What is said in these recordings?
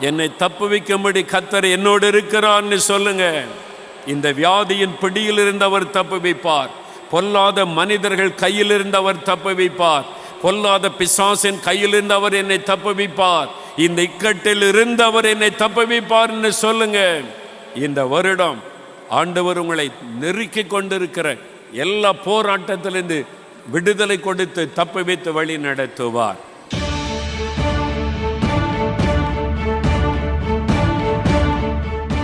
என்னை தப்புவிக்கும்படி கத்தர் என்னோடு இருக்கிறான்னு சொல்லுங்க. இந்த வியாதியின் பிடியிலிருந்து அவர் தப்புவிப்பார். பொல்லாத மனிதர்கள் கையிலிருந்து அவர் தப்புவிப்பார். பொல்லாத பிசாசின் கையிலிருந்து அவர் என்னை தப்பு வைப்பார் இந்த இக்கட்டில் இருந்து அவர் என்னை தப்புவிப்பார்னு சொல்லுங்க. இந்த வருடம் ஆண்டவர் உங்களை நெருக்கி கொண்டிருக்கிற எல்லா போராட்டத்திலிருந்து விடுதலை கொடுத்து தப்பு வைத்து வழி நடத்துவார்.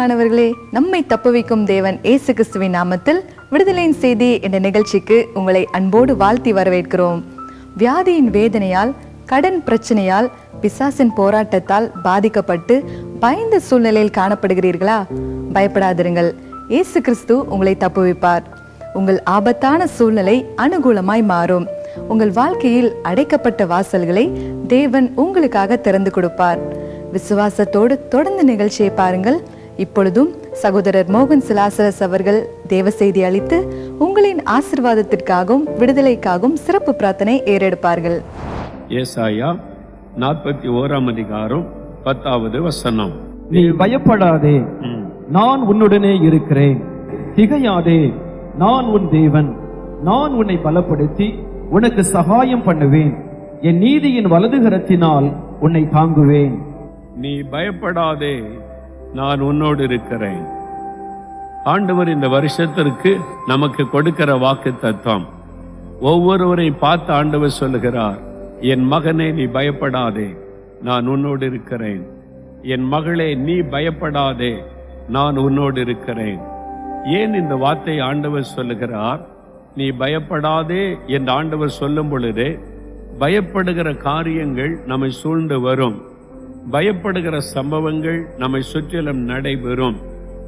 பிரியமானவர்களே நம்மை தப்புவிக்கும் தேவன் ஏசு கிறிஸ்துவின் நாமத்தில் விடுதலையின் செய்தி என்ற நிகழ்ச்சிக்கு உங்களை அன்போடு வாழ்த்தி வரவேற்கிறோம். வியாதியின் வேதனையால் கடன் பிரச்சனையால் பிசாசின் போராட்டத்தால் பாதிக்கப்பட்டு பயந்த சூழ்நிலையில் காணப்படுகிறீர்களா? பயப்படாதிருங்கள். ஏசு கிறிஸ்து உங்களை தப்புவிப்பார். உங்கள் ஆபத்தான சூழ்நிலை அனுகூலமாய் மாறும். உங்கள் வாழ்க்கையில் அடைக்கப்பட்ட வாசல்களை தேவன் உங்களுக்காக திறந்து கொடுப்பார். விசுவாசத்தோடு தொடர்ந்து நிகழ்ச்சியை பாருங்கள். இப்பொழுதும் சகோதரர் மோகன் சிலாசரஸ் அவர்கள் தேவ செய்தி அளித்து உங்களின் ஆசிர்வாதத்திற்காகவும் விடுதலைக்காகவும் சிறப்பு பிரார்த்தனை ஏறெடுப்பார்கள். ஏசாயா நாற்பத்தி ஓராம் அதிகாரம் பத்தாவது வசனம். நீ பயப்படாதே. நான் உன்னுடனே இருக்கிறேன். திகையாதே நான் உன் தேவன். நான் உன்னை பலப்படுத்தி உனக்கு சகாயம் பண்ணுவேன். என் நீதியின் வலதுகரத்தினால் உன்னை தாங்குவேன். நீ பயப்படாதே நான் உன்னோடு இருக்கிறேன். ஆண்டவர் இந்த வருஷத்திற்கு நமக்கு கொடுக்கிற வாக்கு தத்துவம் ஒவ்வொருவரை பார்த்து ஆண்டவர் சொல்லுகிறார் என் மகனே நீ பயப்படாதே நான் உன்னோடு இருக்கிறேன். என் மகளே நீ பயப்படாதே நான் உன்னோடு இருக்கிறேன். ஏன் இந்த வார்த்தை ஆண்டவர் சொல்லுகிறார்? நீ பயப்படாதே என்று ஆண்டவர் சொல்லும் பொழுதே பயப்படுகிற காரியங்கள் நம்மை சூழ்ந்து வரும். பயப்படுகிற சம்பவங்கள் நம்மை சுற்றிலும் நடைபெறும்.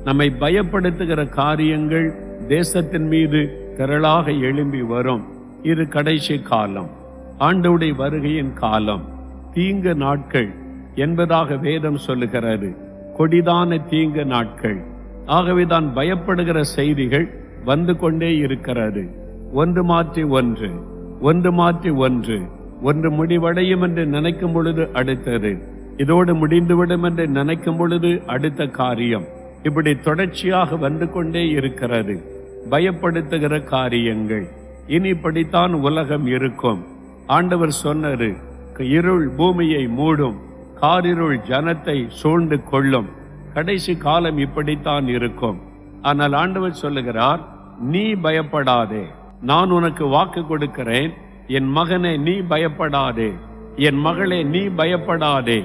நம்மை பயப்படுத்துகிற காரியங்கள் தேசத்தின் மீது திரளாக எழும்பி வரும். இது கடைசி காலம். ஆண்டவுடைய வருகையின் காலம். தீங்கு நாட்கள் என்பதாக வேதம் சொல்லுகிறது. கொடிதான தீங்கு நாட்கள். ஆகவேதான் பயப்படுகிற செய்திகள் வந்து கொண்டே இருக்கிறது. ஒன்று மாற்றி ஒன்று ஒன்று மாற்றி ஒன்று ஒன்று முடிவடையும் என்று நினைக்கும் பொழுது அடுத்தது. இதோடு முடிந்துவிடும் என்று நினைக்கும் பொழுது அடுத்த காரியம் இப்படி தொடர்ச்சியாக வந்து கொண்டே இருக்கிறது. பயப்படுத்துகிற காரியங்கள். இனி இப்படித்தான் உலகம் இருக்கும். ஆண்டவர் சொன்னது இருள் பூமியை மூடும் காரிருள் ஜனத்தை சூழ்ந்து கொள்ளும். கடைசி காலம் இப்படித்தான் இருக்கும். ஆனால் ஆண்டவர் சொல்லுகிறார் நீ பயப்படாதே. நான் உனக்கு வாக்கு கொடுக்கிறேன். என் மகனை நீ பயப்படாதே. என் மகளே நீ பயப்படாதே.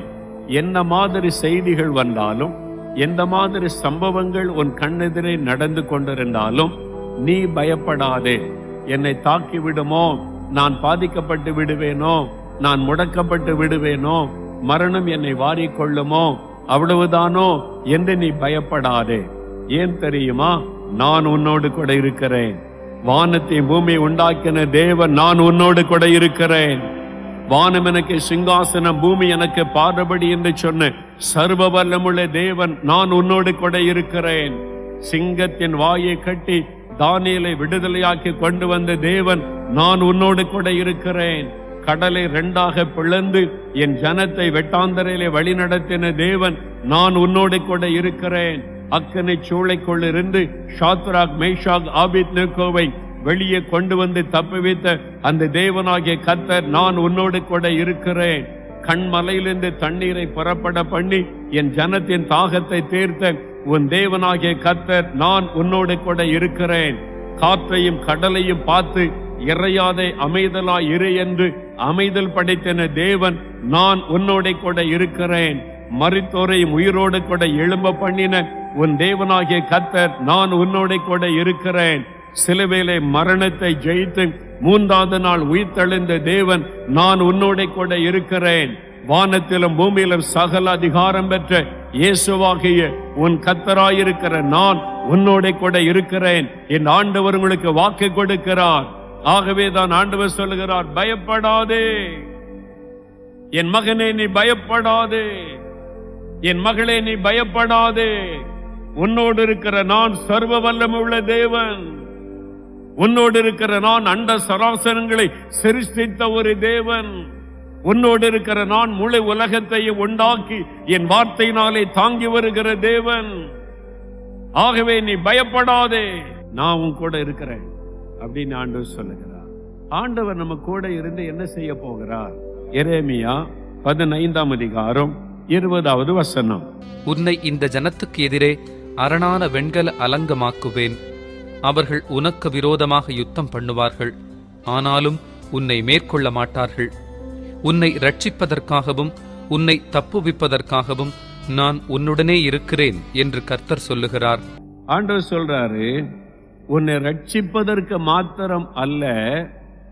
என்ன மாதிரி செய்திகள் வந்தாலும் எந்த மாதிரி சம்பவங்கள் உன் கண்ணெதிரே நடந்து கொண்டிருந்தாலும் நீ பயப்படாதே. என்னை தாக்கி விடுமோ? நான் பாதிக்கப்பட்டு விடுவேனோ? நான் முடக்கப்பட்டு விடுவேனோ? மரணம் என்னை வாரிக்கொள்ளுமோ அவ்வளவுதானோ? என்று நீ பயப்படாதே. ஏன் தெரியுமா? நான் உன்னோடு கூட இருக்கிறேன். வானத்தை பூமி உண்டாக்கின தேவன் நான் உன்னோடு கூட இருக்கிறேன். வானம் எனக்கு சிங்காசனம் பூமி எனக்கு பாடுபடி என்று சொன்ன சர்வ வல்லமுள்ள தேவன் நான் உன்னோடு கூட இருக்கிறேன். சிங்கத்தின் வாயை கட்டி தானியலை விடுதலையாக்கி கொண்டு வந்த தேவன் நான் உன்னோடு கூட இருக்கிறேன். கடலை ரெண்டாக பிளந்து என் ஜனத்தை வெட்டாந்தரையிலே வழிநடத்தின தேவன் நான் உன்னோடு கூட இருக்கிறேன். அக்கனை சூளைக்குள் இருந்து ஷாத்ராக் மேஷாக் ஆபித் நிற்கோவை வெளியே கொண்டு வந்து தப்புவித்த அந்த தேவனாகிய கத்தர் நான் உன்னோடு கூட இருக்கிறேன். கண்மலையிலிருந்து தண்ணீரை புறப்பட பண்ணி என் ஜனத்தின் தாகத்தை தீர்த்த உன் தேவனாகிய கத்தர் நான் உன்னோடு கூட இருக்கிறேன். காற்றையும் கடலையும் பார்த்து இறையாதே அமைதலா இரு என்று அமைதல் படைத்தன தேவன் நான் உன்னோட கூட இருக்கிறேன். மரித்தோரையும் உயிரோடு கூட எழும்ப பண்ணின உன் தேவனாகிய கத்தர் நான் உன்னோட கூட இருக்கிறேன். சிலுவையிலே மரணத்தை ஜெயித்து மூன்றாவது நாள் உயிர்த்தெழுந்த தேவன் நான் உன்னோட கூட இருக்கிறேன். வானத்திலும் பூமியிலும் சகல அதிகாரம் பெற்ற இயேசுவாகிய உன் கத்தராயிருக்கிற நான் உன்னோட கூட இருக்கிறேன். என் ஆண்டவர் உங்களுக்கு வாக்கு கொடுக்கிறார். ஆகவே தான் ஆண்டவர் சொல்லுகிறார் பயப்படாதே. என் மகனே நீ பயப்படாதே. என் மகளே நீ பயப்படாதே. உன்னோடு இருக்கிற நான் சர்வ வல்லமுள்ள தேவன். உன்னோடு இருக்கிற நான் அண்ட சராசரங்களை சிருஷ்டித்த ஒரு தேவன். உன்னோடு இருக்கிற நான் முழு உலகத்தையும் உண்டாக்கி என் வார்த்தையினாலே தாங்கி வருகிற தேவன். ஆகவே நீ பயப்படாதே நான் உன் கூட இருக்கிறேன் அப்படின்னு ஆண்டவர் சொல்லுகிறார். ஆண்டவர் நம்ம கூட இருந்து என்ன செய்ய போகிறார்? எரேமியா பதினைந்தாம் அதிகாரம் இருபதாவது வசனம். உன்னை இந்த ஜனத்துக்கு எதிரே அரணான வெண்கல அலங்கமாக்குவேன். அவர்கள் உனக்கு விரோதமாக யுத்தம் பண்ணுவார்கள். ஆனாலும் உன்னை மேற்கொள்ள மாட்டார்கள். உன்னை ரட்சிப்பதற்காகவும் உன்னை தப்புவிப்பதற்காகவும் நான் உன்னுடனே இருக்கிறேன் என்று கர்த்தர் சொல்லுகிறார். ஆண்டவர் சொல்றாரு உன்னை ரட்சிப்பதற்கு மாத்திரம் அல்ல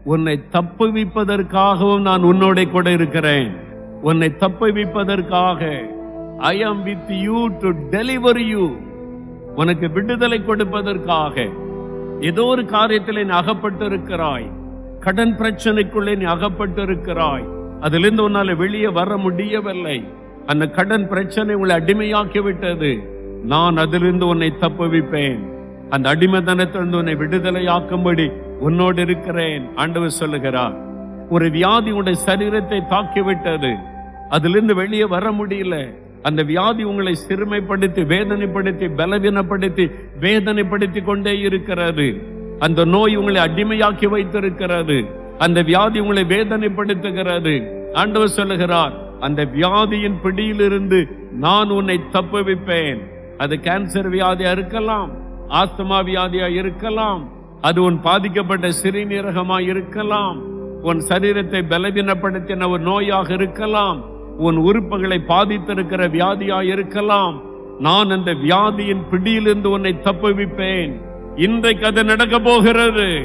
உன்னை தப்புவிப்பதற்காகவும் நான் உன்னோட கூட இருக்கிறேன். உன்னை தப்புவிப்பதற்காக I am with you to deliver you உனக்கு விடுதலை கொடுப்பதற்காக. ஏதோ ஒரு காரியத்தில் நீ அகப்பட்டிருக்கிறாய். கடன் பிரச்சனைக்குள்ளே நீ அகப்பட்டிருக்கிறாய். அதிலிருந்து உன்னால வெளியே வர முடியவில்லை. அந்த கடன் பிரச்சனை உங்களை அடிமையாக்கி விட்டது நான் அதிலிருந்து உன்னை தப்புவிப்பேன். அந்த அடிமைதனத்திலிருந்து உன்னை விடுதலையாக்கும்படி உன்னோடு இருக்கிறேன். ஆண்டவர் சொல்லுகிறார் ஒரு வியாதி உன்னுடைய சரீரத்தை தாக்கி விட்டது அதிலிருந்து வெளியே வர முடியல. அந்த வியாதி உங்களை சிறுமைப்படுத்தி வேதனைப்படுத்தி பலவீனப்படுத்தி வேதனைப்படுத்தி கொண்டே இருக்கிறது அந்த நோய் உங்களை அடிமையாக்கி வைத்திருக்கிறது அந்த வியாதி உங்களை வேதனைப்படுத்துகிறது ஆண்டவர் சொல்லுகிறார் அந்த வியாதியின் பிடியிலிருந்து நான் உன்னை தப்புவிப்பேன். அது கேன்சர் வியாதியா இருக்கலாம் ஆஸ்துமா வியாதியா இருக்கலாம் அது உன் பாதிக்கப்பட்ட சிறுநீரகமா இருக்கலாம் உன் சரீரத்தை பலவீனப்படுத்தின ஒரு நோயாக இருக்கலாம் உன் உறுப்புகளை பாதித்திருக்கிற வியாதியா இருக்கலாம். நான் அந்த வியாதியின் பிடியிலிருந்து உன்னை தப்புவிப்பேன். இன்றைக்கு அது நடக்க போகிறது.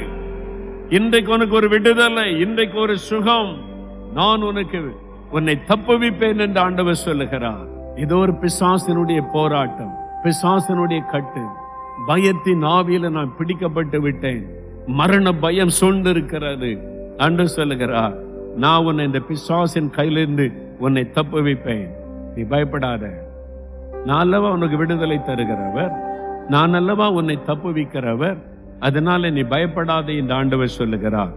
இன்றைக்கு உனக்கு ஒரு விடுதலை இன்றைக்கு ஒரு சுகம். நான் உனக்கு உன்னை தப்புவிப்பேன் என்று ஆண்டவர் சொல்லுகிறார். இது ஒரு பிசாசினுடைய போராட்டம் பிசாசினுடைய கட்டு. பயத்தின் ஆவியில நான் பிடிக்கப்பட்டு விட்டேன். மரண பயம் சூழ்ந்திருக்கிறது. அன்று சொல்லுகிறார் நான் உன்னை இந்த பிசாசின் கையிலிருந்து உன்னை தப்புவிப்பேன் நீ பயப்படாத. நான் அல்லவா உனக்கு விடுதலை தருகிறவர்? நான் அல்லவா உன்னை தப்புவிக்கிறவர் அதனால நீ பயப்படாத இந்த ஆண்டவர் சொல்லுகிறார்.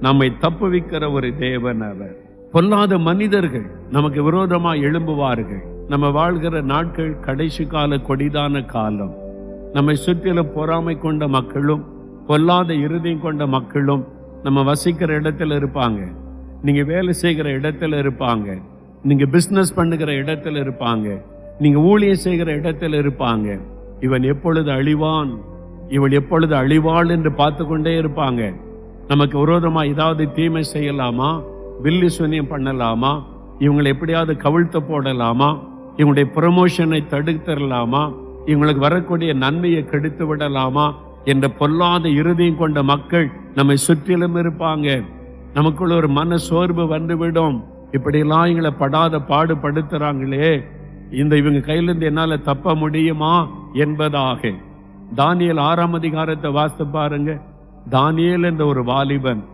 நம்மை தப்புவிக்கிற ஒரு தேவன் அவர். பொல்லாத மனிதர்கள் நமக்கு விரோதமா எழும்புவார்கள். நம்ம வாழ்கிற நாட்கள் கடைசி கால கொடிதான காலம். நம்மை சுற்றிலும் பொறாமை கொண்ட மக்களும் பொல்லாத இறுதியும் கொண்ட மக்களும் நம்ம வசிக்கிற இடத்துல இருப்பாங்க. நீங்க வேலை செய்கிற இடத்துல இருப்பாங்க. நீங்கள் பிஸ்னஸ் பண்ணுகிற இடத்துல இருப்பாங்க. நீங்கள் ஊழியம் செய்கிற இடத்துல இருப்பாங்க. இவன் எப்பொழுது அழிவான்? இவள் எப்பொழுது அழிவாள் என்று பார்த்து கொண்டே இருப்பாங்க. நமக்கு விரோதமாக ஏதாவது தீமை செய்யலாமா? வில்லி சுனியம் பண்ணலாமா? இவங்களை எப்படியாவது கவிழ்த்து போடலாமா? இவங்களுடைய ப்ரமோஷனை தடுத்துடலாமா இவங்களுக்கு வரக்கூடிய நன்மையை கெடுத்து விடலாமா? என்ற பொல்லாத இறுதியும் கொண்ட மக்கள் நம்மை சுற்றிலும் இருப்பாங்க. நமக்குள்ள ஒரு மன சோர்வு வந்துவிடும். இப்படியெல்லாம் எங்களை படாத பாடுபடுத்துறாங்களே. இந்த இவங்க கையிலிருந்து என்னால தப்ப முடியுமா? என்பதாக. தானியல் ஆறாம் அதிகாரத்தை வாசித்து பாருங்க. தானியேல் என்ற ஒரு வாலிபன்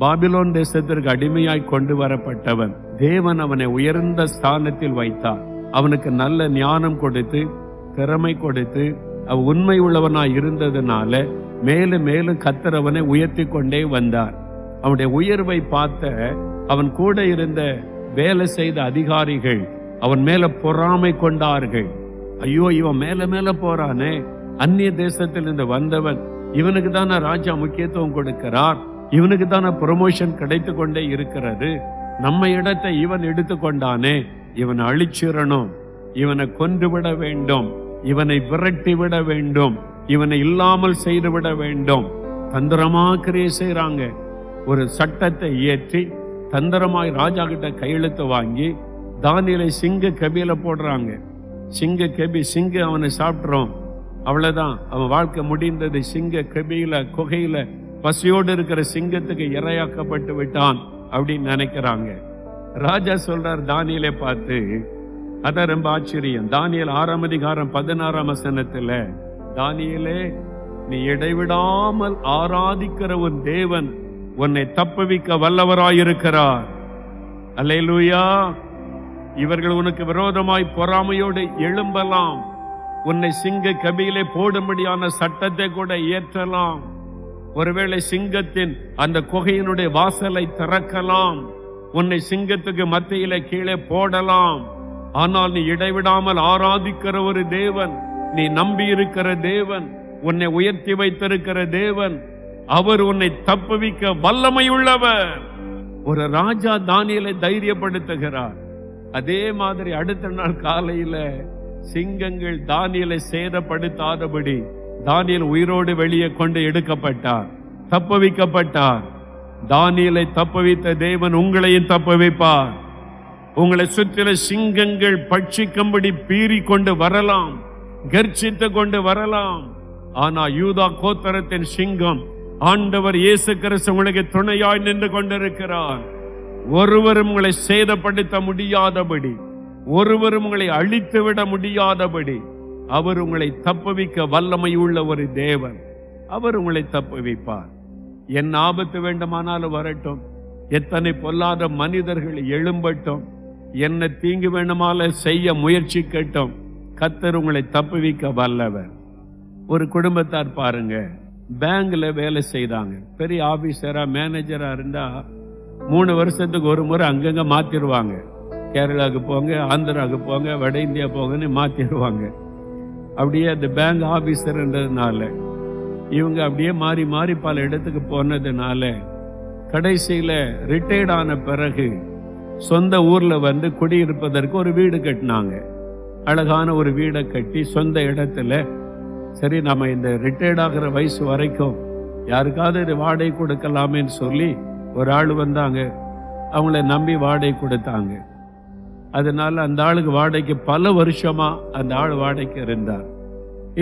பாபிலோன் தேசத்திற்கு அடிமையாய் கொண்டு வரப்பட்டவன். தேவன் அவனை உயர்ந்த ஸ்தானத்தில் வைத்தார் அவனுக்கு நல்ல ஞானம் கொடுத்து திறமை கொடுத்து அவ உண்மை உள்ளவனாய் இருந்ததுனால மேலும் மேலும் கத்தர் உயர்த்தி கொண்டே வந்தார். அவனுடைய உயர்வை பார்த்த அவன் கூட இருந்த வேலை செய்த அதிகாரிகள் அவன் மேல பொறாமை கொண்டார்கள். ஐயோ இவன் மேல மேல போறானே. அந்நிய தேசத்திலிருந்து வந்தவன் இவனுக்கு தானே ராஜா முக்கியத்துவம் கொடுக்கிறார். இவனுக்கு தானே ப்ரொமோஷன் கிடைத்து கொண்டே இருக்கிறது. நம்ம இடத்தை இவன் எடுத்துக்கொண்டானே இவனை அழிச்சிடணும். இவனை கொன்றுவிட வேண்டும். இவனை விரட்டி விட வேண்டும். இவனை இல்லாமல் செய்து விட வேண்டும். தந்திரமா கிரியை செய்றாங்க. ஒரு சட்டத்தை இயற்றி தந்திரமாய் ராஜா கிட்ட கையெழுத்து வாங்கி தானியலை சிங்க கபியில போடுறாங்க. சிங்க கபி சிங்க அவனை சாப்பிட்றோம். அவ்வளவுதான். அவன் வாழ்க்கை முடிந்தது. சிங்க கபியில குகையில பசியோடு இருக்கிற சிங்கத்துக்கு இரையாக்கப்பட்டு விட்டான் அப்படின்னு நினைக்கிறாங்க. ராஜா சொல்றார் தானியலை பார்த்து அதான் ரொம்ப ஆச்சரியம். தானியல் ஆறாம் அதிகாரம் பதினாறாம் வசனத்துல தானியலே நீ இடைவிடாமல் ஆராதிக்கிற உன் தேவன் உன்னை தப்புவிக்க வல்லவராயிருக்கிறார். அலையலூயா இவர்கள் உனக்கு விரோதமாய் பொறாமையோடு எழும்பலாம். உன்னை சிங்க கபியிலே போடும்படியான சட்டத்தை கூட இயற்றலாம் ஒருவேளை சிங்கத்தின் அந்த குகையினுடைய வாசலை திறக்கலாம். உன்னை சிங்கத்துக்கு மத்தியில கீழே போடலாம். ஆனால் நீ இடைவிடாமல் ஆராதிக்கிற ஒரு தேவன் நீ நம்பி இருக்கிற தேவன் உன்னை உயர்த்தி வைத்திருக்கிற தேவன் அவர் உன்னை தப்புவிக்க வல்லமையுள்ளவர். ஒரு ராஜா தானியலை தைரியப்படுத்துகிறார். அதே மாதிரி அடுத்த நாள் காலையில சிங்கங்கள் தானியலை சேதப்படுத்தாதபடி தானியல் உயிரோடு வெளியே கொண்டு எடுக்கப்பட்டார். தப்புவிக்கப்பட்டார். தானியலை தப்புவித்த தேவன் உங்களையும் தப்புவிப்பார். உங்களை சுற்றில சிங்கங்கள் பட்சிக்கும்படி பீறி கொண்டு வரலாம் கர்ச்சித்து கொண்டு வரலாம். ஆனா யூதா கோத்தரத்தின் சிங்கம் ஆண்டவர் இயேசு கிறிஸ்து உங்களுக்கு துணையாய் நின்று கொண்டிருக்கிறார். ஒருவரும் உங்களை சேதப்படுத்த முடியாதபடி ஒருவரும் உங்களை அழித்து விட முடியாதபடி அவர் உங்களை தப்புவிக்க வல்லமை உள்ள ஒரு தேவன். அவர் உங்களை தப்புவிப்பார். என் ஆபத்து வேண்டுமானாலும் வரட்டும். எத்தனை பொல்லாத மனிதர்கள் எழும்பட்டும். என்ன தீங்கு வேணுமால செய்ய முயற்சிக்கட்டும். கத்தர் உங்களை தப்புவிக்க வல்லவர். ஒரு குடும்பத்தார் பாருங்க. பேங்க்ல வேலை செய்தாங்க. பெரிய ஆபீசரா மேனேஜரா இருந்தா மூணு வருஷத்துக்கு ஒரு முறை அங்கங்க மாற்றிடுவாங்க கேரளாவுக்கு போங்க ஆந்திராவுக்கு போங்க வட இந்தியா போங்கன்னு மாத்திடுவாங்க அப்படியே அந்த பேங்க் ஆபீசர்ன்றதுனால இவங்க அப்படியே மாறி மாறி பல இடத்துக்கு போனதுனால கடைசியில் ரிட்டையர்ட் ஆன பிறகு சொந்த ஊரில் வந்து குடியிருப்பதற்கு ஒரு வீடு கட்டினாங்க. அழகான ஒரு வீடை கட்டி சொந்த இடத்துல சரி நம்ம இந்த ரிட்டையர்ட் ஆகிற வயசு வரைக்கும் யாருக்காவது இது வாடகை கொடுக்கலாமேன்னு சொல்லி ஒரு ஆள் வந்தாங்க. அவங்கள நம்பி வாடகை கொடுத்தாங்க. அதனால அந்த ஆளுக்கு வாடகைக்கு பல வருஷமா அந்த ஆள் வாடகைக்கு இருந்தார்.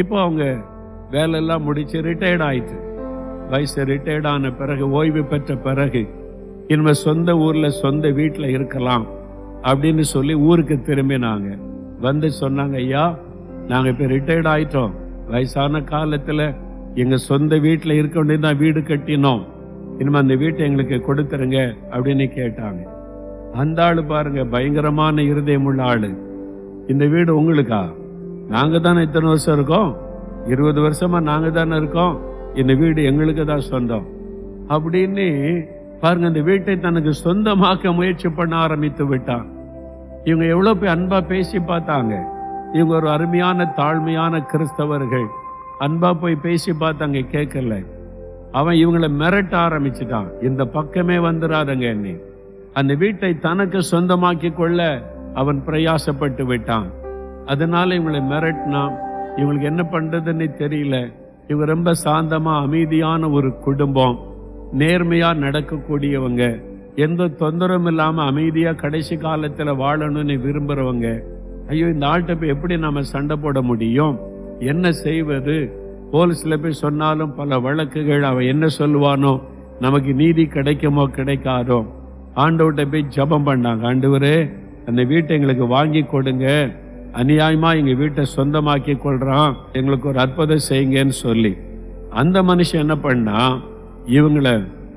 இப்போ அவங்க வேலையெல்லாம் முடிச்சு ரிட்டையர்ட் ஆயிட்டு வயசு ரிட்டையர்ட் ஆன பிறகு ஓய்வு பெற்ற பிறகு இனிமே சொந்த ஊர்ல சொந்த வீட்டில் இருக்கலாம் அப்படின்னு சொல்லி ஊருக்கு திரும்பினாங்க. வந்து சொன்னாங்க ஐயா நாங்கள் இப்போ ரிட்டையர்ட் ஆயிட்டோம். வயசான காலத்தில் எங்கள் சொந்த வீட்டில் இருக்க வேண்டியதான் வீடு கட்டினோம். இனிமே அந்த வீட்டை எங்களுக்கு கொடுத்துருங்க அப்படின்னு கேட்டாங்க. அந்த ஆள் பாருங்க பயங்கரமான இருதயம் உள்ள ஆள். இந்த வீடு உங்களுக்கா? நாங்கள் தானே இத்தனை வருஷம் இருக்கோம்? இருபது வருஷமா நாங்கள் தானே இருக்கோம். இந்த வீடு எங்களுக்கு தான் சொந்தம். அப்படின்னு பாருங்க இந்த வீட்டை தனக்கு சொந்தமாக்க முயற்சி பண்ண ஆரம்பித்து விட்டான். இவங்க எவ்வளோ போய் அன்பா பேசி பார்த்தாங்க. இவங்க ஒரு அருமையான தாழ்மையான கிறிஸ்தவர்கள். அன்பா போய் பேசி பார்த்து அங்கே கேட்கல. அவன் இவங்களை மிரட்ட ஆரம்பிச்சுட்டான். இந்த பக்கமே வந்துடாதங்க என்னை. அந்த வீட்டை தனக்கு சொந்தமாக்கி கொள்ள அவன் பிரயாசப்பட்டு விட்டான். அதனால இவங்களை மிரட்டினான். இவங்களுக்கு என்ன பண்றதுன்னு தெரியல. இவங்க ரொம்ப சாந்தமா அமைதியான ஒரு குடும்பம். நேர்மையா நடக்கக்கூடியவங்க. எந்த தொந்தரவும் இல்லாம அமைதியா கடைசி காலத்துல வாழணும்னு விரும்புறவங்க. ஐயோ இந்த ஆள்கிட்ட போய் எப்படி நாம் சண்டை போட முடியும்? என்ன செய்வது? போலீஸில் போய் சொன்னாலும் பல வழக்குகள் அவன் என்ன சொல்லுவானோ நமக்கு நீதி கிடைக்குமோ கிடைக்காதோ. ஆண்டவர்கிட்ட போய் ஜெபம் பண்ணாங்க. ஆண்டவரே அந்த வீட்டை எங்களுக்கு வாங்கி கொடுங்க. அநியாயமாக எங்கள் வீட்டை சொந்தமாக்கி கொள்கிறான் எங்களுக்கு ஒரு அற்புதம் செய்யுங்கன்னு சொல்லி. அந்த மனுஷன் என்ன பண்ணா இவங்கள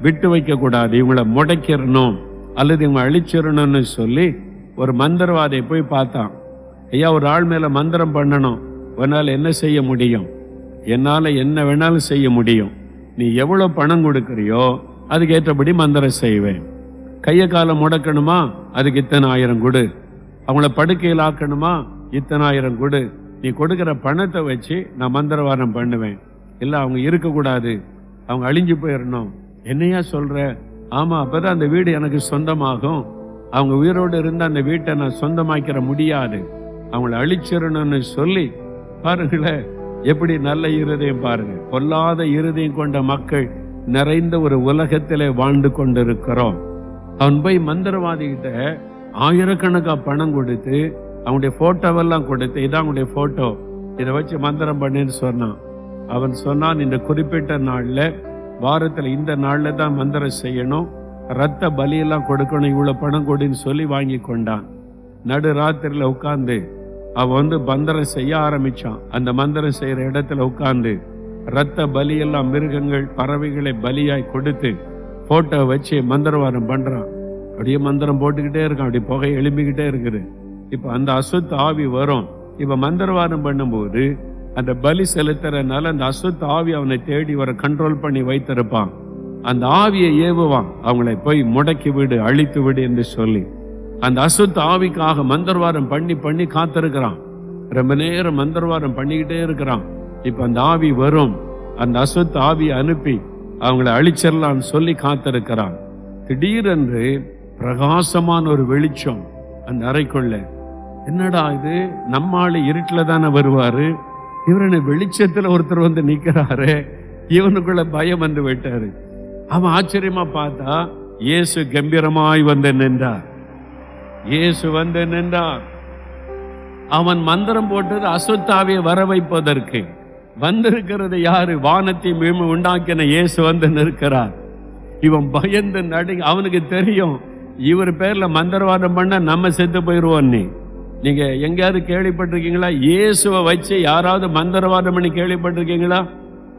விட்டு வைக்கக்கூடாது. இவங்களை இவங்கள முடைக்கிறணும் அல்லது இவங்க அழிச்சிடணும்னு சொல்லி ஒரு மந்திரவாதியை போய் பார்த்தான். ஐயா ஒரு ஆள் மேலே மந்திரம் பண்ணணும். உன்னால் என்ன செய்ய முடியும்? என்னால் என்ன வேணாலும் செய்ய முடியும். நீ எவ்வளோ பணம் கொடுக்குறியோ அதுக்கேற்றபடி மந்திரம் செய்வேன். கையை காலை முடக்கணுமா? அதுக்கு இத்தனை ஆயிரம் கொடு. அவங்கள படுக்கையில் ஆக்கணுமா? இத்தனை ஆயிரம் கொடு. நீ கொடுக்குற பணத்தை வச்சு நான் மந்திரவாதம் பண்ணுவேன். இல்லை அவங்க இருக்கக்கூடாது. அவங்க அழிஞ்சு போயிடணும் என்னையா சொல்கிற ஆமாம் அப்போ தான் அந்த வீடு எனக்கு சொந்தமாகும். அவங்க உயிரோடு இருந்து அந்த வீட்டை நான் சொந்தமாக்கிற முடியாது. அவங்கள அழிச்சிடணும்னு சொல்லி பாருங்களேன் எப்படி நல்ல இருதயம் பாருங்க. பொல்லாத இருதயம் கொண்ட மக்கள் நிறைந்த ஒரு உலகத்திலே வாழ்ந்து கொண்டிருக்கிறோம். அவன் போய் மந்திரவாதிகிட்ட ஆயிரக்கணக்காக பணம் கொடுத்து அவனுடைய போட்டோவெல்லாம் கொடுத்து இதான் அவனுடைய போட்டோ இதை வச்சு மந்திரம் பண்ணுன்னு சொன்னான். அவன் சொன்னான் இந்த குறிப்பிட்ட நாளில் வாரத்தில் இந்த நாளில் தான் மந்திரம் செய்யணும். ரத்த பலியெல்லாம் கொடுக்கணும் இவ்வளோ பணம் கொடுன்னு சொல்லி வாங்கி கொண்டான். நடு ராத்திரியில் உட்காந்து அவன் வந்து மந்திரம் செய்ய ஆரம்பிச்சான். அந்த மந்திரம் செய்யற இடத்துல உட்கார்ந்து ரத்த பலியெல்லாம் மிருகங்கள் பறவைகளை பலியாய் கொடுத்து போட்டோ வச்சு மந்திரவாதம் பண்றான். அப்படியே மந்திரம் போட்டுக்கிட்டே இருக்கான். அப்படி புகை எழும்பிக்கிட்டே இருக்குது. இப்ப அந்த அசுத்த ஆவி வரும். இப்ப மந்திரவாதம் பண்ணும்போது அந்த பலி செலுத்துறதுனால அந்த அசுத்த ஆவி அவனை தேடி வர கண்ட்ரோல் பண்ணி வைத்திருப்பான். அந்த ஆவியை ஏவுவான். அவங்களை போய் முடக்கி விடு அழித்து விடு என்று சொல்லி. அந்த அசுத்த ஆவிக்காக மந்திரவாரம் பண்ணி பண்ணி காத்திருக்கிறான். ரொம்ப நேரம் மந்திரவாரம் பண்ணிக்கிட்டே இருக்கிறான். இப்ப அந்த ஆவி வரும். அந்த அசுத்த ஆவியை அனுப்பி அவங்களை அழிச்சிடலாம்னு சொல்லி காத்திருக்கிறான். திடீரென்று பிரகாசமான ஒரு வெளிச்சம் அந்த அறைக்குள்ள. என்னடா இது? நம்ம ஆள் இருட்டில் தானே வருவாரு? இவரனை வெளிச்சத்தில் ஒருத்தர் வந்து நிற்கிறாரு இவனுக்குள்ள பயம் வந்து விட்டாரு. அவன் ஆச்சரியமா பார்த்தா இயேசு கம்பீரமாய் வந்து நின்றார். இயேசு வந்து நின்றார். அவன் மந்திரம் போட்டது அசுத்தாவை வர வைப்பதற்கு வந்திருக்கிறது யாரு? வானத்தை மீண்டும் உண்டாக்கின இயேசு வந்து நிற்கிறார். இவன் பயந்து நடு அவனுக்கு தெரியும் இவர் பேர்ல மந்திரவாதம் பண்ண நம்ம செத்து போயிருவோம் நீ. நீங்க எங்கேயாவது கேள்விப்பட்டிருக்கீங்களா? இயேசுவை வச்சு யாராவது மந்திரவாதம் பண்ணி கேள்விப்பட்டிருக்கீங்களா?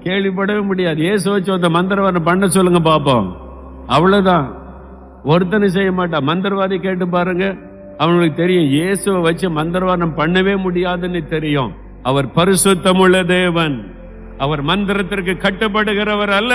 கேள்விப்படவே முடியாது. இயேசு வச்சு அந்த மந்திரவாதம் பண்ண சொல்லுங்க பார்ப்போம் அவ்வளவுதான். ஒருத்தனை செய்ய மாட்டான். மந்திரவாதி கேட்டு பாருங்க. அவனுக்கு தெரியும் இயேசுவை வச்சு மந்திரவாதம் பண்ணவே முடியாதுன்னு தெரியும். அவர் பரிசுத்தமுள்ள தேவன். அவர் மந்திரத்திற்கு கட்டுப்படுகிறவர் அல்ல.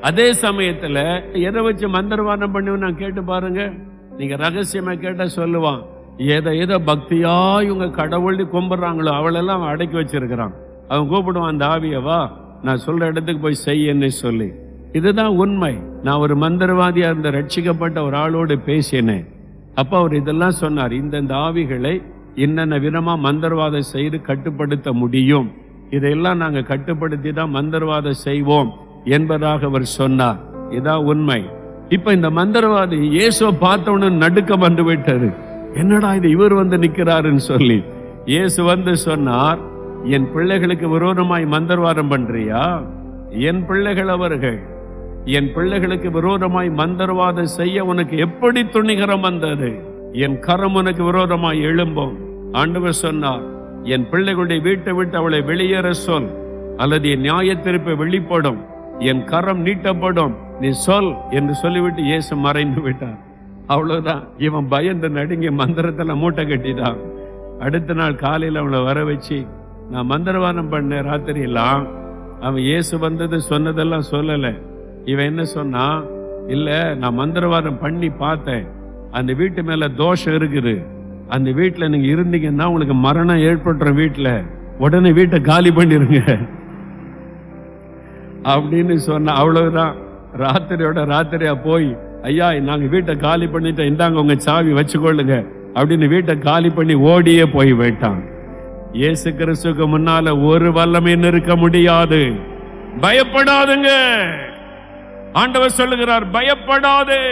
அதே சமயத்தில் எதை வச்சு மந்திரவாதம் பண்ணுவோம் நான் கேட்டு பாருங்க. நீங்க ரகசியமா கேட்டா சொல்லுவான் எதை எதை பக்தியா இவங்க கடவுள்னு கும்பிட்றாங்களோ அவளெல்லாம் அவன் அடக்கி வச்சிருக்கிறான். அவன் கூப்பிடுவான் அந்த ஆவியவா நான் சொல்ற இடத்துக்கு போய் செய்யன்னு சொல்லி. இதுதான் உண்மை. நான் ஒரு மந்திரவாதியா இருந்த ரட்சிக்கப்பட்ட ஒரு ஆளோடு பேசினேன். அப்ப அவர் இதெல்லாம் சொன்னார் இந்தந்த ஆவிகளை என்னென்ன விதமா மந்திரவாதம் செய்து கட்டுப்படுத்த முடியும்? இதையெல்லாம் நாங்க கட்டுப்படுத்தி தான் மந்திரவாதம் செய்வோம் என்பதாக அவர் சொன்னார். இதான் உண்மை. இப்ப இந்த மந்திரவாதி இயேசுவை பார்த்தவன நடுக்கம் வந்து விட்டது. என்னடா இது இவர் வந்து நிக்கிறாருன்னு சொல்லி. இயேசு வந்து சொன்னார் என் பிள்ளைகளுக்கு விரோதமாய் மந்திரவாதம் பண்றியா? என் பிள்ளைகள் அவர்கள் என் பிள்ளைகளுக்கு விரோதமாய் மந்திரவாதம் செய்ய உனக்கு எப்படி துணிகரம் வந்தது? என் கரம் உனக்கு விரோதமாய் எழும்பும். ஆண்டவர் சொன்னார் என் பிள்ளைகளுடைய வீட்டை விட்டு அவளை வெளியேற சொல். அல்லது என் நியாயத்திருப்பு வெளிப்படும். என் கரம் நீட்டப்படும். நீ சொல் என்று சொல்லிவிட்டு இயேசு மறைந்து விட்டார். அவ்வளவுதான். இவன் பயந்து நடுங்கி மந்திரத்துல மூட்டை கட்டிதான் அடுத்த நாள் காலையில் அவளை வர வச்சு நான் மந்திரவாதம் பண்ண ராத்திரியெல்லாம். அவன் இயேசு வந்தது சொன்னதெல்லாம் சொல்லலை. இவன் என்ன சொன்னா இல்ல நான் மந்திரவாதம் பண்ணி பார்த்தேன். அந்த வீட்டு மேல தோஷம் இருக்குது. அந்த வீட்டுல நீங்க இருந்தீங்கன்னா உங்களுக்கு மரணம் ஏற்படுற வீட்டுல. உடனே வீட்டை காலி பண்ணிருங்க. அப்படின்னு சொன்ன அவ்வளவுதான். ராத்திரியோட ராத்திரியா போய் ஐயா நாங்க வீட்டை காலி பண்ணிட்டோம் இந்தாங்க உங்க சாவி வச்சுக்கொள்ளுங்க. அப்படின்னு வீட்டை காலி பண்ணி ஓடியே போய் விட்டான். இயேசு கிறிஸ்துக்கு முன்னால ஒரு வல்லமைன்னு இருக்க முடியாது. பயப்படாதுங்க. ஆண்டவர் சொல்லுகிறார் பயப்படாதே.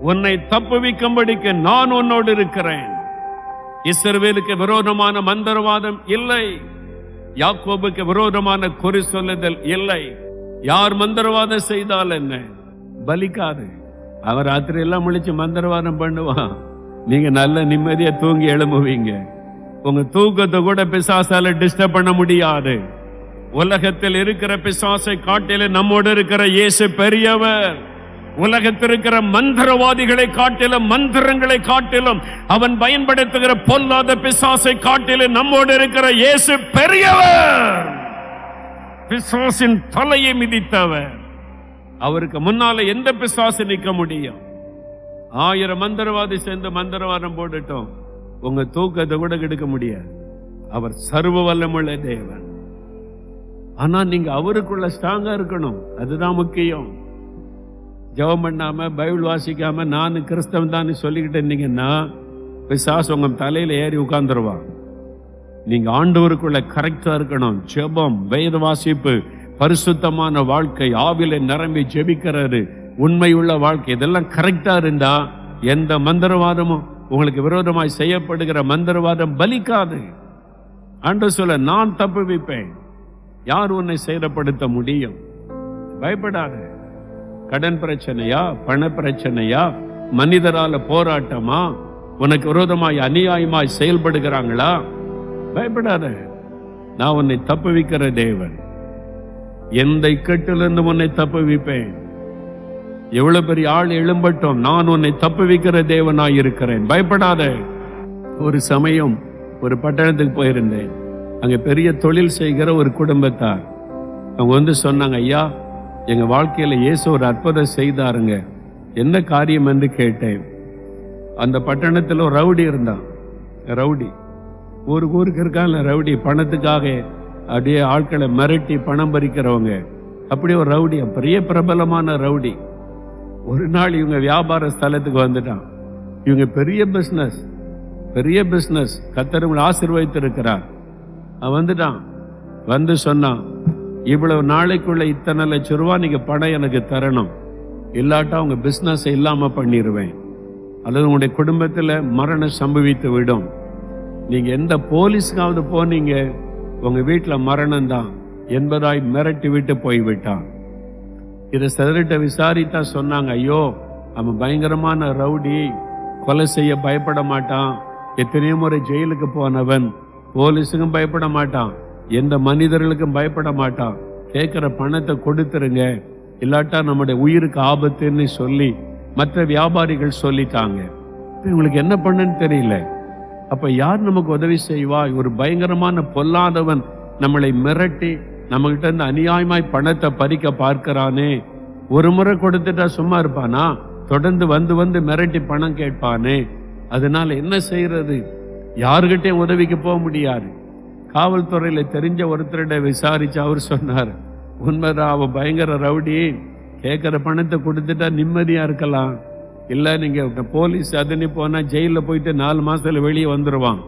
உன்னை தப்புவிக்கும்படிக்கு நான் உன்னோடு இருக்கிறேன். இஸ்ரவேலுக்கு விரோதமான மந்திரவாதம் இல்லை. யாக்கோபுக்கு விரோதமான குறி சொல்லுதல் இல்லை. யார் மந்திரவாதம் செய்தால் என்ன? பலிக்காது. அவர் ராத்திரி எல்லாம் முழிச்சு மந்திரவாதம் பண்ணுவான். நீங்க நல்ல நிம்மதியா தூங்கி எழும்புவீங்க. உங்க தூக்கத்தை கூட பிசாசால டிஸ்டர்ப் பண்ண முடியாது. உலகத்தில் இருக்கிற பிசாசை காட்டில நம்மோடு இருக்கிற இயேசு பெரியவர். உலகத்தில் இருக்கிற மந்திரவாதிகளை காட்டிலும் மந்திரங்களை காட்டிலும் அவன் பயன்படுத்துகிற பொல்லாத பிசாசை காட்டிலும் நம்மோடு இருக்கிற இயேசு பெரியவர். பிசாசின் தலையை மிதித்தவர். அவருக்கு முன்னால எந்த பிசாசு நிற்க முடியும்? ஆயிரம் மந்திரவாதி சேர்ந்து மந்திரவாதம் போட்டுட்டோம். உங்க தூக்கத்தை கூட கெடுக்க முடியாது. அவர் சர்வ வல்லமுள்ள தேவன். ஆனா நீங்க அவருக்குள்ள ஸ்ட்ராங்கா இருக்கணும். அதுதான் முக்கியம். ஜெபம் பண்ணாம பைபிள் வாசிக்காம நான் கிறிஸ்தவன் தான் சொல்லிக்கிட்டு இருந்தீங்கன்னா பிசாசு உங்க தலையில ஏறி உட்கார்ந்துருவான் நீங்க ஆண்டவருக்குள்ள கரெக்டா இருக்கணும். ஜெபம் வேத வாசிப்பு பரிசுத்தமான வாழ்க்கை ஆவில நிரம்பி ஜெபிக்கிறது உண்மையுள்ள வாழ்க்கை இதெல்லாம் கரெக்டா இருந்தா எந்த மந்திரவாதமும் உங்களுக்கு விரோதமாய் செய்யப்படுகிற மந்திரவாதம் பலிக்காது. அன்று சொல்ல நான் தப்பு வைப்பேன் யார் உன்னை சேதப்படுத்த முடியும்? பயப்படாத. கடன் பிரச்சனையா பண பிரச்சனையா மனிதரால போராட்டமா உனக்கு விரோதமாய் அநியாயமாய் செயல்படுகிறாங்களா? பயப்படாத. நான் உன்னை தப்புவிக்கிற தேவன். எந்த இக்கட்டிலிருந்து உன்னை தப்புவிப்பேன்? எவ்வளவு பெரிய ஆள் எழும்பட்டும். நான் உன்னை தப்புவிக்கிற தேவனாய் இருக்கிறேன். பயப்படாத. ஒரு சமயம் ஒரு பட்டணத்துக்கு போயிருந்தேன். அங்கே பெரிய தொழில் செய்கிற ஒரு குடும்பத்தார். அவங்க வந்து சொன்னாங்க ஐயா எங்கள் வாழ்க்கையில் இயேசு ஒரு அற்புதம் செய்தாருங்க. என்ன காரியம் என்று கேட்டேன். அந்த பட்டணத்தில் ஒரு ரவுடி இருந்தான். ரவுடி. ஒரு ஊருக்கு இருக்காங்க ரவுடி. பணத்துக்காக அப்படியே ஆட்களை மிரட்டி பணம் பறிக்கிறவங்க. அப்படியே ஒரு ரவுடி. பெரிய பிரபலமான ரவுடி. ஒரு நாள் இவங்க வியாபார ஸ்தலத்துக்கு வந்துட்டான். இவங்க பெரிய பிஸ்னஸ் பெரிய பிஸ்னஸ் கத்தர் ஆசீர்வதித்து இருக்கிறார் அவன் வந்துட்டான். வந்து சொன்னான் இவ்வளவு நாளைக்குள்ள இத்தனை லட்சம் ரூபா நீங்க பணம் எனக்கு தரணும். இல்லாட்டா உங்க பிஸ்னஸ் இல்லாம பண்ணிடுவேன் அல்லது உங்களுடைய குடும்பத்துல மரணம் சம்பவித்து விடும். நீங்க எந்த போலீஸ்க்காவது போனீங்க உங்க வீட்டில் மரணம் தான் என்பதாய் மிரட்டி விட்டு போய்விட்டான். இதை சிதறிட்ட விசாரித்தா சொன்னாங்க ஐயோ அவன் பயங்கரமான ரவுடி கொலை செய்ய பயப்பட மாட்டான். எத்தனையோ முறை ஜெயிலுக்கு போனவன். போலீஸுக்கும் பயப்பட மாட்டான். எந்த மனிதர்களுக்கும் பயப்பட மாட்டான். கேட்குற பணத்தை கொடுத்துருங்க. இல்லாட்டா நம்முடைய உயிருக்கு ஆபத்துன்னு சொல்லி மற்ற வியாபாரிகள் சொல்லிட்டாங்க. இவங்களுக்கு என்ன பண்ணுன்னு தெரியல. அப்போ யார் நமக்கு உதவி செய்வா? ஒரு பயங்கரமான பொல்லாதவன் நம்மளை மிரட்டி நம்மகிட்ட இருந்து அநியாயமாய் பணத்தை பறிக்க பார்க்கிறானே. ஒரு முறை கொடுத்துட்டா சும்மா இருப்பானா? தொடர்ந்து வந்து வந்து மிரட்டி பணம் கேட்பானே. அதனால என்ன செய்யறது யாருகிட்டயும் உதவிக்கு போக முடியாது. காவல்துறையில் தெரிஞ்ச ஒருத்தரிட விசாரித்து அவர் சொன்னார். உண்மைதான் அவன் பயங்கர ரவுடி. கேட்குற பணத்தை கொடுத்துட்டா நிம்மதியாக இருக்கலாம். இல்லை நீங்கள் போலீஸ் அதுன்னு போனால் ஜெயிலில் போயிட்டு நாலு மாதத்தில் வெளியே வந்துருவான்.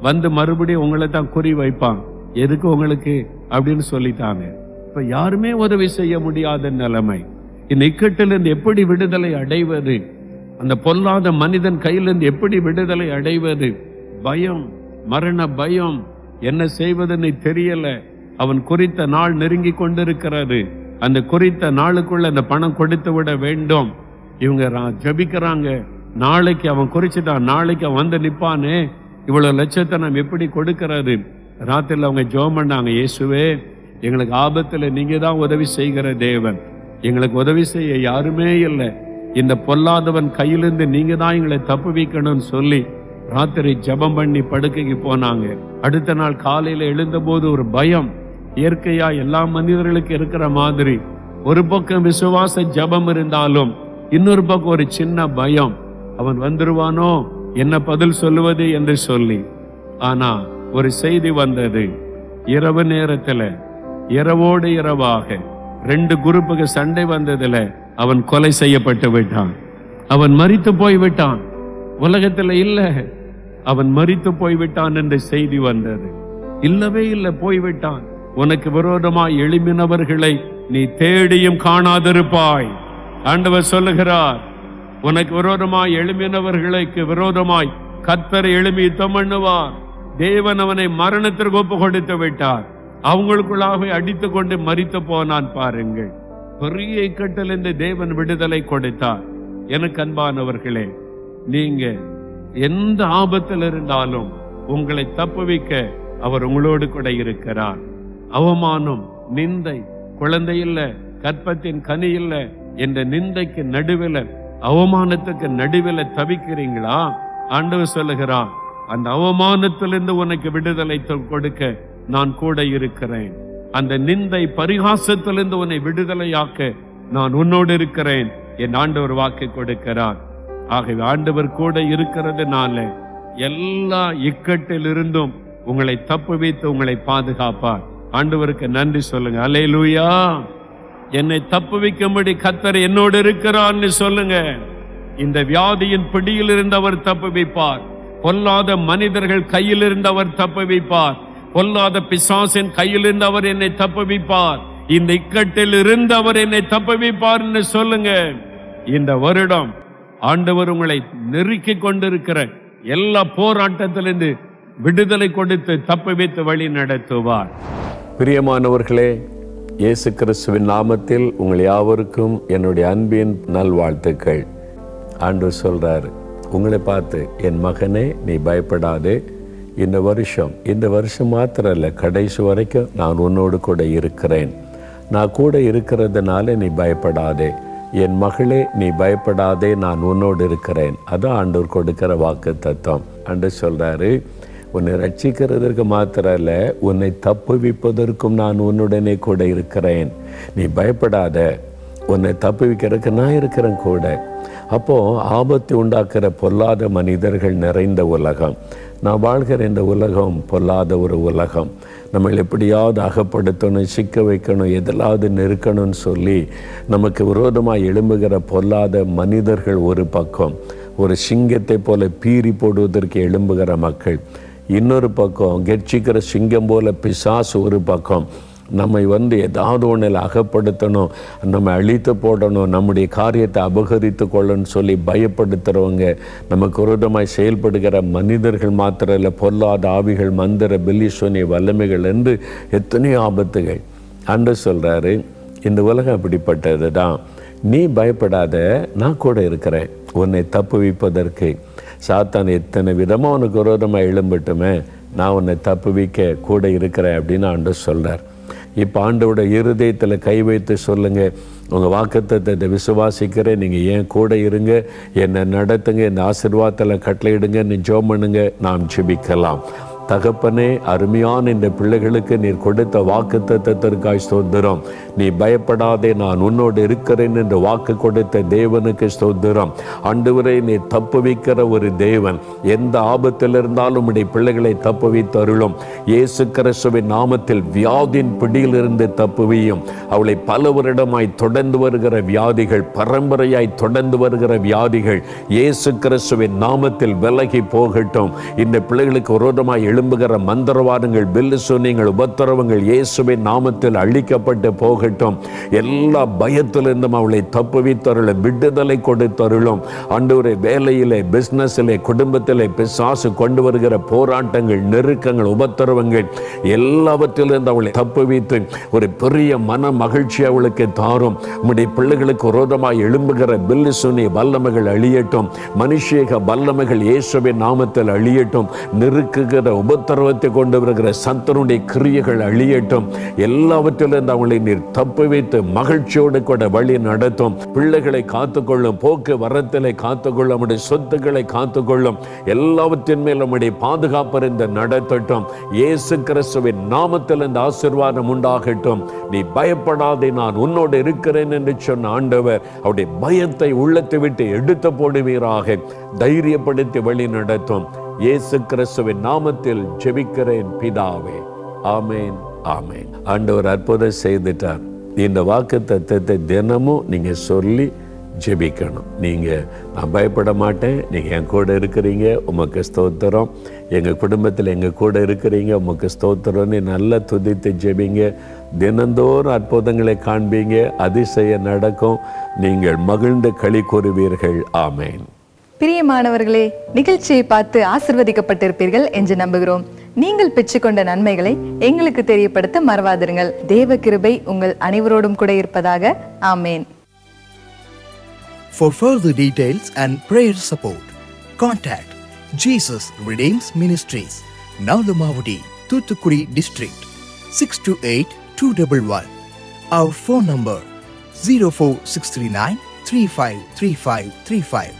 வந்து மறுபடியும் உங்களை தான் குறி வைப்பான். எதுக்கு உங்களுக்கு? அப்படின்னு சொல்லிட்டாங்க. இப்போ யாருமே உதவி செய்ய முடியாத நிலைமை. இந்த இக்கட்டிலிருந்து எப்படி விடுதலை அடைவது? அந்த பொல்லாத மனிதன் கையிலிருந்து எப்படி விடுதலை அடைவது? பயம் மரண பயம் என்ன செய்வதுன்னு தெரியல. அவன் குறித்த நாள் நெருங்கி கொண்டிருக்கிறது. அந்த குறித்த நாளுக்குள்ள அந்த பணம் கொடுத்து விட வேண்டும். இவங்க ரா- நாளைக்கு அவன் குறிச்சிட்டான். நாளைக்கு அவன் வந்து நிப்பானே. இவ்வளவு லட்சத்தை நம்ம எப்படி கொடுக்கறாரு ராத்திரில அவங்க ஜெபம் பண்ணாங்க இயேசுவே எங்களுக்கு ஆபத்துல நீங்க தான் உதவி செய்கிற தேவன். எங்களுக்கு உதவி செய்ய யாருமே இல்லை. இந்த பொல்லாதவன் கையிலிருந்து நீங்க தான் எங்களை தப்பு வைக்கணும்னு சொல்லி ராத்திரி ஜெபம் பண்ணி படுக்கைக்கு போனாங்க. அடுத்த நாள் காலையில எழுந்தபோது ஒரு பயம். இயற்கையா எல்லா மனிதர்களுக்கும் இருக்கிற மாதிரி. ஒரு பக்கம் விசுவாச ஜெபம் இருந்தாலும் இன்னொரு பக்கம் ஒரு சின்ன பயம். அவன் வந்துருவானோ? என்ன பதில் சொல்லுவது என்று சொல்லி. ஆனா ஒரு செய்தி வந்தது. இரவு நேரத்துல இரவோடு இரவாக ரெண்டு குரூப்புக்கு சண்டை வந்ததுல அவன் கொலை செய்யப்பட்டு விட்டான். அவன் மறித்து போய் விட்டான். உலகத்துல இல்லை. அவன் மறித்து போய்விட்டான் என்ற செய்தி வந்தது. இல்லவே இல்லை போய்விட்டான். உனக்கு விரோதமாய் எழும்பினவர்களை நீ தேடியும் காணாதிருப்பாய். ஆண்டவர் சொல்லுகிறார் உனக்கு விரோதமாய் எழும்பினவர்களுக்கு விரோதமாய் கத்தர் எழுப்பி யுத்தம் தேவன் அவனை மரணத்திற்கு ஒப்பு கொடுத்து விட்டார். அவங்களுக்குள்ளாகவே அடித்து கொண்டு மறித்து போனான் பாருங்கள். பெரிய இக்கட்டிலிருந்து தேவன் விடுதலை கொடுத்தார். எனக்கு அன்பானவர்களே நீங்க எந்த ஆபத்தில் இருந்தாலும் உங்களை தப்புவிக்க அவர் உங்களோடு கூட இருக்கிறார். அவமானம் நிந்தை குழந்தை இல்ல கற்பத்தின் கனி இல்ல என்ற நிந்தைக்கு நடுவில் அவமானத்துக்கு நடுவில் தவிக்கிறீங்களா? ஆண்டவர் சொல்லுகிறார் அந்த அவமானத்திலிருந்து உனக்கு விடுதலை கொடுக்க நான் கூட இருக்கிறேன். அந்த நிந்தை பரிகாசத்திலிருந்து உன்னை விடுதலையாக்க நான் உன்னோடு இருக்கிறேன் என் ஆண்டவர் வாக்கு கொடுக்கிறார். ஆகவே ஆண்டவர் கூட இருக்கிறதுனால எல்லா இக்கட்டிலிருந்தும் உங்களை தப்பு வைத்து உங்களை பாதுகாப்பார். ஆண்டவருக்கு நன்றி சொல்லுங்க. அல்லேலூயா என்னை தப்பு வைக்கும்படி கத்தர் என்னோடு இருக்கிறான்னு சொல்லுங்க. இந்த வியாதியின் பிடியில் அவர் தப்பு வைப்பார். பொல்லாத மனிதர்கள் கையிலிருந்து அவர் தப்புவிப்பார் பொல்லாத பிசாசின் கையிலிருந்து அவர் என்னை தப்பு வைப்பார். இந்த இக்கட்டில் இருந்து அவர் என்னை தப்பு வைப்பார்னு சொல்லுங்க. இந்த வருடம் ஆண்டவர் உங்களை நெருக்கி கொண்டிருக்கிற எல்லா போராட்டத்திலிருந்து விடுதலை கொடுத்து தப்புவித்து வழி நடத்துவார். பிரியமானவர்களே இயேசு கிறிஸ்துவின் நாமத்தில் உங்கள் யாவருக்கும் என்னுடைய அன்பின் நல்வாழ்த்துக்கள். ஆண்டு சொல்றாரு உங்களை பார்த்து என் மகனே நீ பயப்படாதே. இந்த வருஷம் இந்த வருஷம் மாத்திரம் இல்லை கடைசி வரைக்கும் நான் உன்னோடு கூட இருக்கிறேன். நான் கூட இருக்கிறதுனால நீ பயப்படாதே. என் மகளே நீ பயப்படாதே நான் உன்னோடு இருக்கிறேன். அதான் ஆண்டவர் கொடுக்கிற வாக்கு தத்துவம் அன்று சொல்கிறாரு உன்னை ரட்சிக்கிறதற்கு மாத்திரம் இல்லை உன்னை தப்புவிப்பதற்கும் நான் உன்னுடனே கூட இருக்கிறேன். நீ பயப்படாத உன்னை தப்புவிக்கிறதுக்கு நான் இருக்கிறேன் கூட. அப்போது ஆபத்து உண்டாக்குற பொல்லாத மனிதர்கள் நிறைந்த உலகம். நான் வாழ்கிற இந்த உலகம் பொல்லாத ஒரு உலகம். நம்மளை எப்படியாவது அகப்படுத்தணும் சிக்க வைக்கணும் எதிலாவது நெருக்கணும்னு சொல்லி நமக்கு விரோதமாக எழும்புகிற பொல்லாத மனிதர்கள் ஒரு பக்கம். ஒரு சிங்கத்தை போல பீறி போடுவதற்கு எழும்புகிற மக்கள். இன்னொரு பக்கம் கெட்சிக்கிற சிங்கம் போல பிசாசு ஒரு பக்கம். நம்மை வந்து ஏதாவது ஒன்றில் அகப்படுத்தணும் நம்ம அழித்து போடணும் நம்முடைய காரியத்தை அபகரித்து கொள்ளணும்னு சொல்லி பயப்படுத்துகிறவங்க நம்ம குரோதமாய் செயல்படுகிற மனிதர்கள் மாத்திரம் இல்லை பொல்லாத ஆவிகள் மந்திர பில்லிசோனிய வல்லமைகள் என்று எத்தனையோ ஆபத்துகள். அன்று சொல்கிறாரு இந்த உலகம் அப்படிப்பட்டது தான் நீ பயப்படாத நான் கூட இருக்கிறேன். உன்னை தப்புவிப்பதற்கு சாத்தான் எத்தனை விதமாக உனக்கு விரோதமாக எழும்பட்டுமே நான் உன்னை தப்புவிக்க கூட இருக்கிறேன் அப்படின்னு ஆண்டு சொல்கிறார் இப்போ ஆண்டோட இருதயத்தில் கை வைத்து சொல்லுங்கள் உங்கள் வாக்குத்தத்தை விசுவாசிக்கிறேன். நீங்கள் ஏன் கூட இருங்க. என்னை நடத்துங்க. இந்த ஆசீர்வாதத்தில் கட்டளையிடுங்க. நீ ஜோம் பண்ணுங்க. நாம் ஜெபிக்கலாம். தகப்பனே அருமையான இந்த பிள்ளைகளுக்கு நீர் கொடுத்த வாக்கு தத்தத்திற்காய் ஸ்தோத்திரம். நீ பயப்படாதே நான் உன்னோடு இருக்கிறேன் என்று வாக்கு கொடுத்த தேவனுக்கு ஸ்தோத்திரம். அன்றுவரை நீ தப்புவிக்கிற ஒரு தேவன். எந்த ஆபத்தில் இருந்தாலும் உடைய பிள்ளைகளை தப்புவித்து அருளும் இயேசு கிறிஸ்துவின் நாமத்தில் வியாதியின் பிடியிலிருந்து தப்புவியும் அவளை பல வருடமாய் தொடர்ந்து வருகிற வியாதிகள் பரம்பரையாய் தொடர்ந்து வருகிற வியாதிகள் இயேசு கிறிஸ்துவின் நாமத்தில் விலகி போகட்டும். இந்த பிள்ளைகளுக்கு விரோதமாய் எழும்புகிற மந்திரவாதங்கள் பில்லு சொன்னீங்கள் உபத்திரவங்கள் இயேசுவின் நாமத்தில் அழிக்கப்பட்டு போகட்டும். எல்லா பயத்திலிருந்தும் அவளை தப்புவித்தருளும் விடுதலை கொடுத்தருளும். அன்று வேலையிலே பிஸ்னஸிலே குடும்பத்திலே பிசாசு கொண்டு வருகிற போராட்டங்கள் நெருக்கங்கள் உபத்திரவங்கள் எல்லாவற்றிலிருந்து அவளை தப்புவித்து ஒரு பெரிய மன மகிழ்ச்சி அவளுக்கு தாரும். உம்முடைய பிள்ளைகளுக்கு விரோதமாய் எழும்புகிற பில்லு சொன்னி வல்லமைகள் அழியட்டும். மனுஷேக வல்லமைகள் இயேசுவின் நாமத்தில் அழியட்டும். நெருக்குகிற உபத்திரவத்தை கொண்டு வருகிற சத்தனுடைய கிரியைகள் அழியட்டும். எல்லாவற்றிலிருந்து அவளை நீர் தப்பு வைத்து மகிழ்ச்சியோடு கூட வழி நடத்தும். பிள்ளைகளை காத்துக்கொள்ளும் போக்கு வரத்திலே காத்துக்கொள்ளும் நம்முடைய சொத்துக்களை காத்துக்கொள்ளும். எல்லாவற்றின் மேல் நம்முடைய பாதுகாப்பு இந்த நடத்தட்டும். இயேசு கிறிஸ்துவின் நாமத்தில் இந்த ஆசீர்வாதம் உண்டாகட்டும். நீ பயப்படாதே நான் உன்னோடு இருக்கிறேன் என்று சொன்ன ஆண்டவர் அவருடைய பயத்தை உள்ளத்தை விட்டு எடுத்து போடுவீராக. தைரியப்படுத்தி வழி நடத்தும். இயேசு கிறிஸ்துவின் நாமத்தில் ஜெபிக்கிறேன் பிதாவே. ஆமேன் ஆமேன். ஆண்டவர் அற்புதம் செய்துட்டார். இந்த வாக்கு தத்துவத்தை தினமும் நீங்க சொல்லி ஜெபிக்கணும். நீங்க நான் பயப்பட மாட்டேன். நீங்க என் கூட இருக்கிறீங்க உமக்கு ஸ்தோத்திரம். எங்க குடும்பத்தில் எங்க கூட இருக்கிறீங்க உமக்கு ஸ்தோத்திரம்னு நல்லா துதித்து ஜெபிங்க. தினந்தோறும் அற்புதங்களை காண்பீங்க. அதிசயம் நடக்கும். நீங்கள் மகிழ்ந்து களி கூறுவீர்கள். ஆமேன். பிரியமானவர்களே நிகழ்ச்சியை பார்த்து ஆசிர்வதிக்கப்பட்டிருப்பீர்கள் என்று நம்புகிறோம் நீங்கள் பெற்றுக்கொண்ட நன்மைகளை எங்களுக்கு தெரியப்படுத்த மறவாதிருங்கள் தேவ கிருபை உங்கள் அனைவரோடும் கூட இருப்பதாக ஆமேன் For further details and prayer support, contact Jesus Redeems Ministries, Nalamavadi, Thuthukudi District, 628-211. Our phone number 04639-353535.